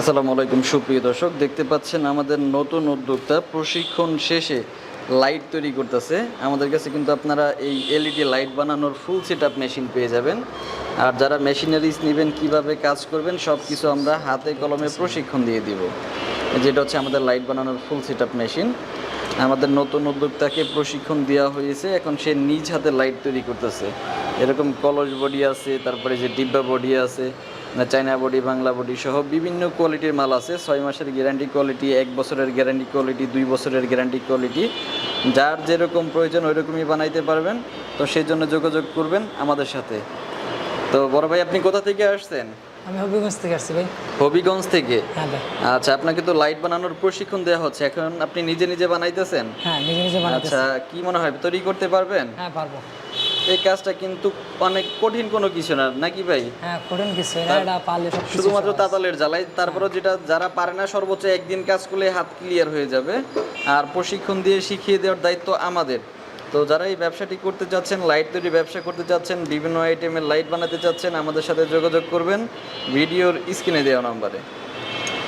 আসসালামু আলাইকুম সুপ্রিয় দর্শক। দেখতে পাচ্ছেন আমাদের নতুন উদ্যোক্তা প্রশিক্ষণ শেষে লাইট তৈরি করতেছে। আমাদের কাছে কিন্তু আপনারা এই এলইডি লাইট বানানোর ফুল সেট আপ মেশিন পেয়ে যাবেন। আর যারা মেশিনারিজ নেবেন কীভাবে কাজ করবেন সব কিছু আমরা হাতে কলমে প্রশিক্ষণ দিয়ে দিব। যেটা হচ্ছে আমাদের লাইট বানানোর ফুল সেট মেশিন আমাদের নতুন উদ্যোক্তাকে প্রশিক্ষণ দেওয়া হয়েছে। এখন সে নিজ হাতে লাইট তৈরি করতেছে। এরকম কলস বডি আছে, তারপরে যে ডিব্বা বডি আছে চায়না বডি, বাংলা বডি সহ বিভিন্ন কোয়ালিটির মাল আছে। ছয় মাসের গ্যারান্টি কোয়ালিটি এক বছরের গ্যারান্টি কোয়ালিটি দুই বছরের গ্যারান্টি কোয়ালিটি যার যেরকম প্রয়োজন ওই রকমই বানাইতে পারবেন। তো সেই জন্য যোগাযোগ করবেন আমাদের সাথে। তো বড় ভাই, আপনি কোথা থেকে আসছেন? আমি হবিগঞ্জ থেকে আসছি ভাই। হবিগঞ্জ থেকে? হ্যাঁ ভাই। আচ্ছা আপনাকে তো লাইট বানানোর প্রশিক্ষণ দেওয়া হচ্ছে। এখন আপনি নিজে নিজে বানাইতেছেন? হ্যাঁ নিজে নিজে বানাতে আচ্ছা কি মনে হয় তৈরি করতে পারবেন? হ্যাঁ পারব। এই কাজটা কিন্তু অনেক কঠিন কোনো কিছু না নাকি ভাই? হ্যাঁ কঠিন কিছু না এটা পারলে সব শুধুমাত্র তাতালের জ্বালাই তারপরে যেটা যারা পারে না সর্বোচ্চ একদিন কাজ করলে হাত ক্লিয়ার হয়ে যাবে। আর প্রশিক্ষণ দিয়ে শিখিয়ে দেওয়ার দায়িত্ব আমাদের। তো যারা এই ব্যবসাটি করতে চাচ্ছেন, লাইট তৈরি ব্যবসা করতে চাচ্ছেন, বিভিন্ন আইটেমের লাইট বানাতে চাচ্ছেন, আমাদের সাথে যোগাযোগ করবেন। ভিডিওর স্ক্রিনে দেওয়া নাম্বারে।